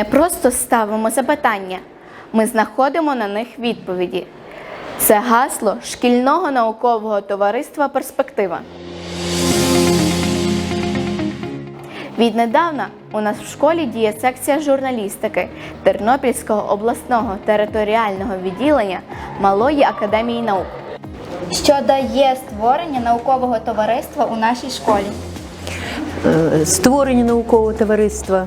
не просто ставимо запитання, ми знаходимо на них відповіді. Це гасло шкільного наукового товариства Перспектива. Віднедавна у нас в школі діє секція журналістики Тернопільського обласного територіального відділення Малої академії наук. що дає створення наукового товариства у нашій школі. Е, Створення наукового товариства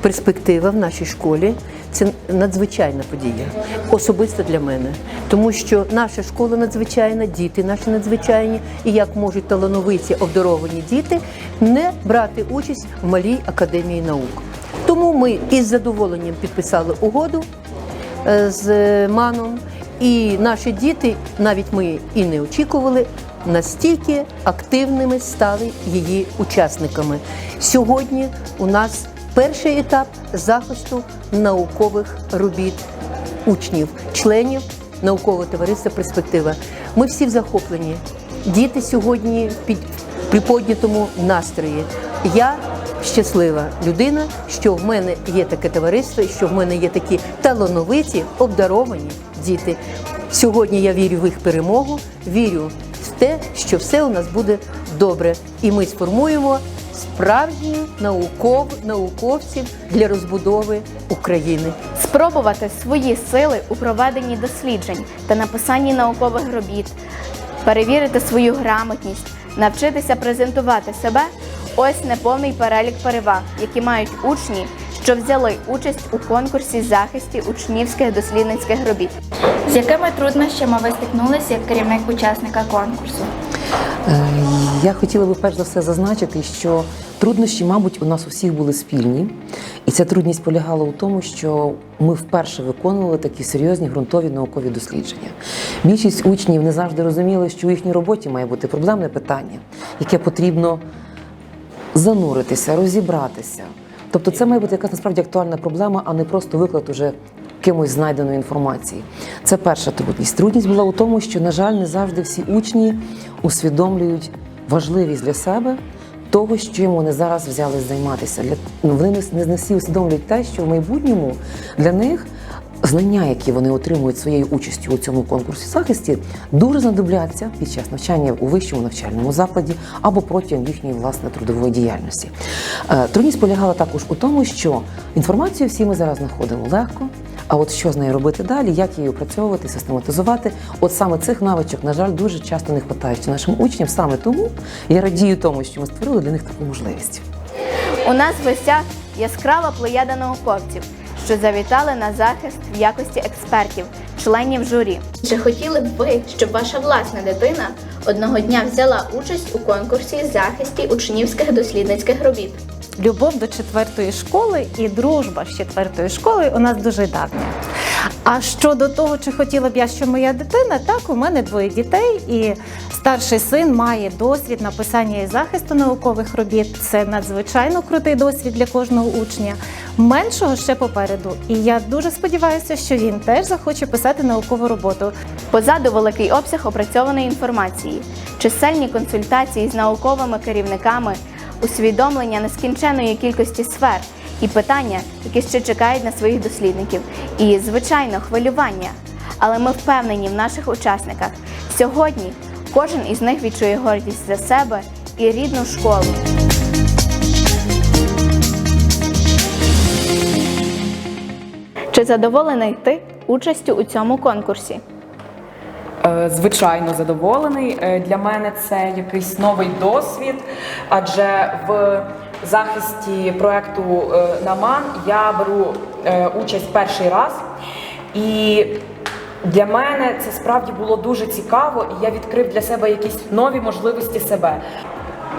перспектива в нашій школі це надзвичайна подія, особисто для мене, тому що наша школа надзвичайна, діти наші надзвичайні, і як можуть талановиті обдаровані діти не брати участь в малій академії наук. Тому ми із задоволенням підписали угоду е, з маном. І наші діти, навіть ми і не очікували, настільки активними стали її учасниками. Сьогодні у нас перший етап захисту наукових робіт учнів, членів наукового товариства Перспектива. Ми всі в захопленні. Діти сьогодні під при піднятому настрої. Я щаслива людина, що в мене є таке товариство, що в мене є такі талановиті, обдаровані діти. Сьогодні я вірю в їх перемогу, вірю те, що все у нас буде добре, і ми сформуємо справжніх науков, науковців для розбудови України. Спробувати свої сили у проведенні досліджень та написанні наукових робіт, перевірити свою грамотність, навчитися презентувати себе ось неповний перелік переваг, які мають учні, що взяли участь у конкурсі захисті учнівських дослідницьких робіт. З якими труднощами ви стикнулися як керівник учасника конкурсу? Е, Я хотіла би перш за все зазначити, що труднощі, мабуть, у нас у всіх були спільні, і ця трудність полягала у тому, що ми вперше виконували такі серйозні ґрунтові наукові дослідження. Більшість учнів не завжди розуміли, що у їхній роботі має бути проблемне питання, яке потрібно зануритися, розібратися. Тобто, це має бути якась насправді актуальна проблема, а не просто виклад уже кимось знайденої інформації. Це перша трудність. Трудність була у тому, що, на жаль, не завжди всі учні усвідомлюють важливість для себе того, чим вони зараз взялись займатися. Для ну, вони не всі усвідомлюють те, що в майбутньому для них. Знання, які вони отримують своєю участю у цьому конкурсі захисті, дуже знадобляться під час навчання у вищому навчальному закладі або протягом їхньої власне трудової діяльності. Е, Трудність полягала також у тому, що інформацію всі ми зараз знаходимо легко. А от що з нею робити далі, як її опрацьовувати, систематизувати, от саме цих навичок, на жаль, дуже часто не вистачає нашим учням. Саме тому я радію тому, що ми створили для них таку можливість. У нас в гостях яскрава плеяда науковців, що завітали на захист в якості експертів, членів журі. Чи хотіли б ви, щоб ваша власна дитина одного дня взяла участь у конкурсі захисті учнівських дослідницьких робіт? Любов до четвертої школи і дружба з четвертої школи у нас дуже давня. А щодо того, чи хотіла б я, що моя дитина, так у мене двоє дітей, і старший син має досвід написання і захисту наукових робіт. Це надзвичайно крутий досвід для кожного учня. Меншого ще попереду. І я дуже сподіваюся, що він теж захоче писати наукову роботу. Позаду великий обсяг опрацьованої інформації, чисельні консультації з науковими керівниками, усвідомлення нескінченої кількості сфер і питання, які ще чекають на своїх дослідників, і, звичайно, хвилювання. Але ми впевнені в наших учасниках. Сьогодні кожен із них відчує гордість за себе і рідну школу. Чи задоволений ти участю у цьому конкурсі? Е, Звичайно, задоволений. Е, Для мене це якийсь новий досвід, адже в захисті проекту е, Наман я беру участь перший раз. І для мене це справді було дуже цікаво, і я відкрив для себе якісь нові можливості себе.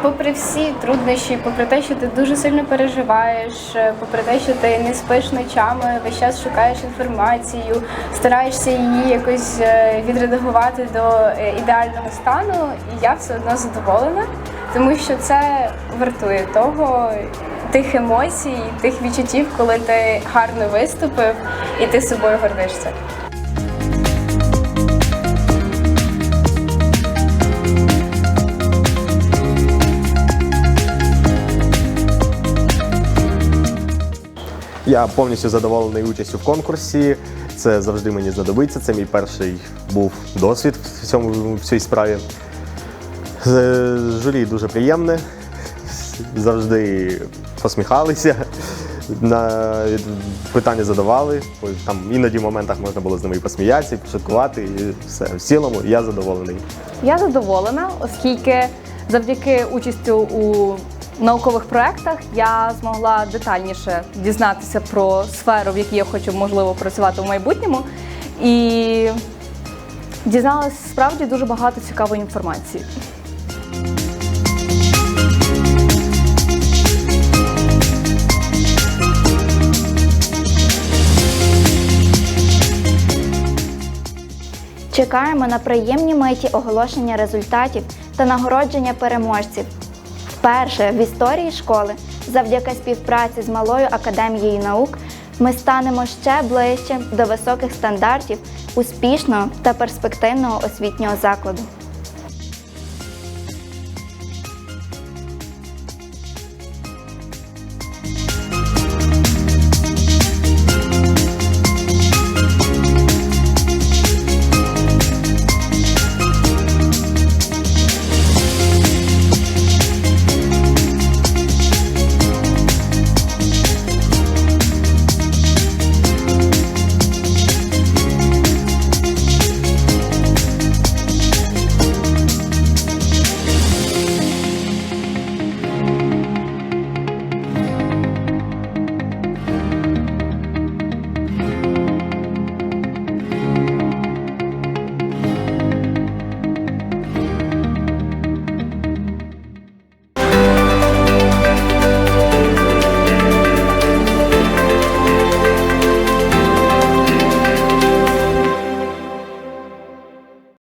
Попри всі труднощі, попри те, що ти дуже сильно переживаєш, е, попри те, що ти не спиш ночами, весь час шукаєш інформацію, стараєшся її якось е, відредагувати до е, ідеального стану, і я все одно задоволена, тому що це вартує того. Тих емоцій, тих відчуттів, коли ти гарно виступив і ти собою гордишся. Я повністю задоволений участю в конкурсі. Це завжди мені знадобиться. Це мій перший був досвід в цьому в цій справі. Журі дуже приємне, завжди посміхалися, на питання задавали. Там іноді в моментах можна було з ними посміятися, і пошуткувати, і все. В цілому я задоволений. Я задоволена, оскільки завдяки участю у наукових проєктах я змогла детальніше дізнатися про сферу, в якій я хочу можливо працювати в майбутньому. І дізналася справді дуже багато цікавої інформації. Чекаємо на приємні миті оголошення результатів та нагородження переможців. Вперше в історії школи, завдяки співпраці з Малою академією наук, ми станемо ще ближче до високих стандартів успішного та перспективного освітнього закладу.